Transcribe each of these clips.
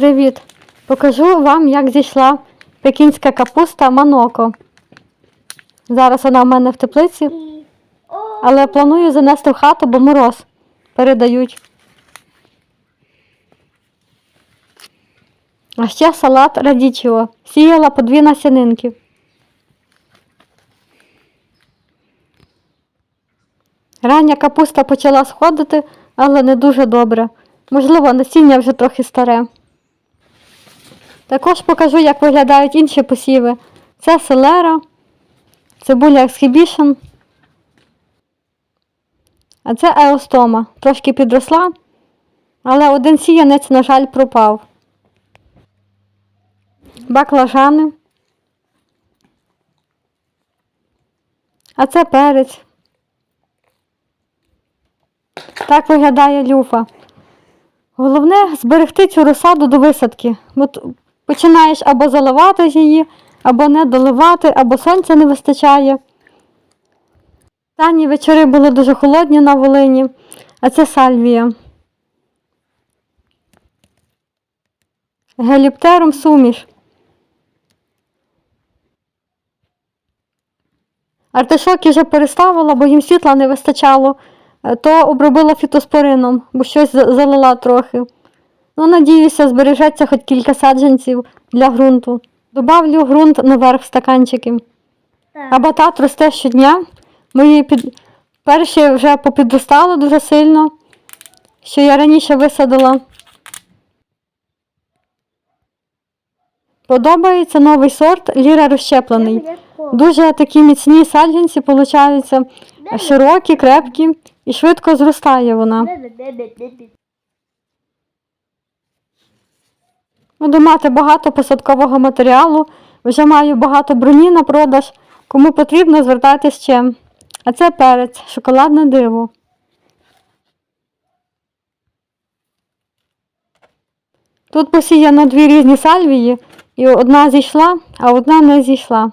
Привіт! Покажу вам, як зійшла пекінська капуста Маноко. Зараз вона в мене в теплиці, але планую занести в хату, бо мороз передають. А ще салат радічіо. Сіяла по дві насінинки. Рання капуста почала сходити, але не дуже добре. Можливо, насіння вже трохи старе. Також покажу, як виглядають інші посіви. Це селера, цибуля ексхібішн, а це еостома. Трошки підросла, але один сіянець, на жаль, пропав. Баклажани. А це перець. Так виглядає люфа. Головне зберегти цю розсаду до висадки. Починаєш або заливати її, або не доливати, або сонця не вистачає. Останні вечори були дуже холодні на Волині, а це сальвія. Геліптерум суміш. Артишоки вже переставила, бо їм світла не вистачало, Е, то обробила фітоспорином, бо щось залила трохи. Ну, надіюся, збережеться хоч кілька саджанців для ґрунту. Добавлю ґрунт наверх в стаканчики. А батат росте щодня. Мої під... перші вже попідростали дуже сильно, що я раніше висадила. Подобається новий сорт ліра розщеплений. Дуже такі міцні саджанці получаються, широкі, крепкі і швидко зростає вона. Буду мати багато посадкового матеріалу, вже маю багато броні на продаж. Кому потрібно, звертайтеся ще. А це перець, шоколадне диво. Тут посіяно дві різні сальвії, і одна зійшла, а одна не зійшла.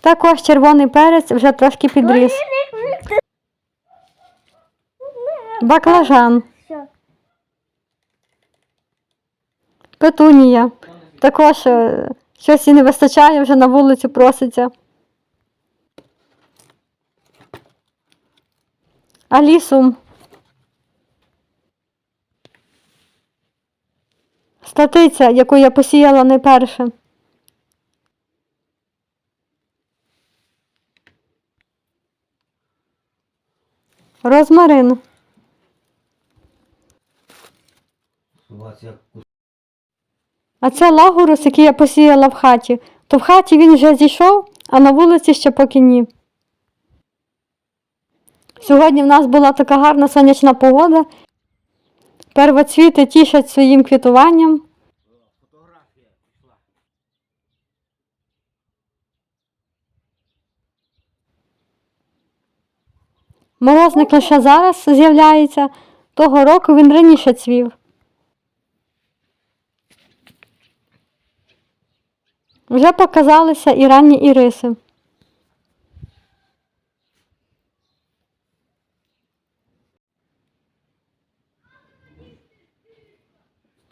Також червоний перець вже трошки підріс. Баклажан. Петунія. Також е, щось і не вистачає, вже на вулицю проситься. Алісум. Статиця, яку я посіяла найперше. Розмарин. А це лагурус, який я посіяла в хаті. То в хаті він вже зійшов, а на вулиці ще поки ні. Сьогодні в нас була така гарна сонячна погода. Первоцвіти тішать своїм квітуванням. Морозник лише зараз з'являється, того року він раніше цвів. Вже показалися і ранні іриси.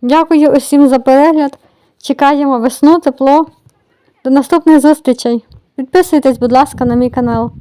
Дякую усім за перегляд. Чекаємо весну, тепло. До наступних зустрічей. Підписуйтесь, будь ласка, на мій канал.